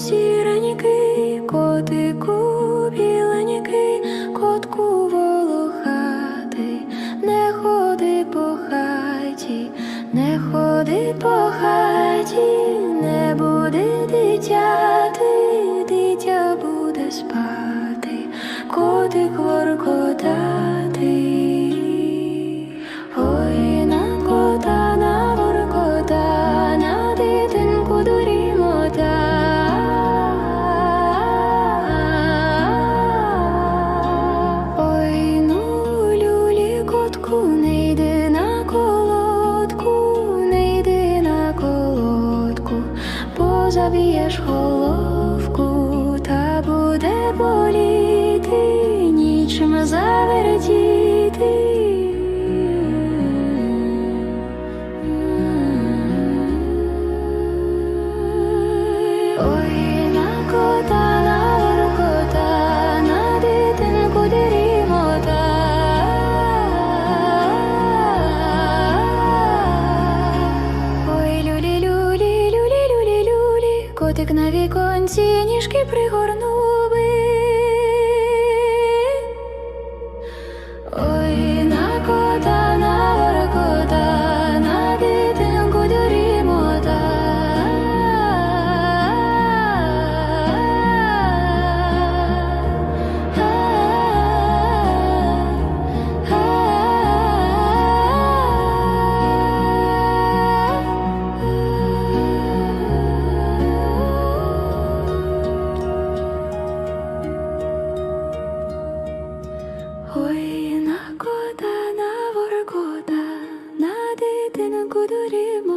сіраніки, котику біленький, котку волохатий, не ходи по хаті, не ходи по хаті, не буде дитяти, дитя буде спати, котик воркотати. Позаб'єш головку, та буде боліти, нічим завертіти. як на віконці ніжки пригорну. Ой, на кота, на воркота, на дитинку дурів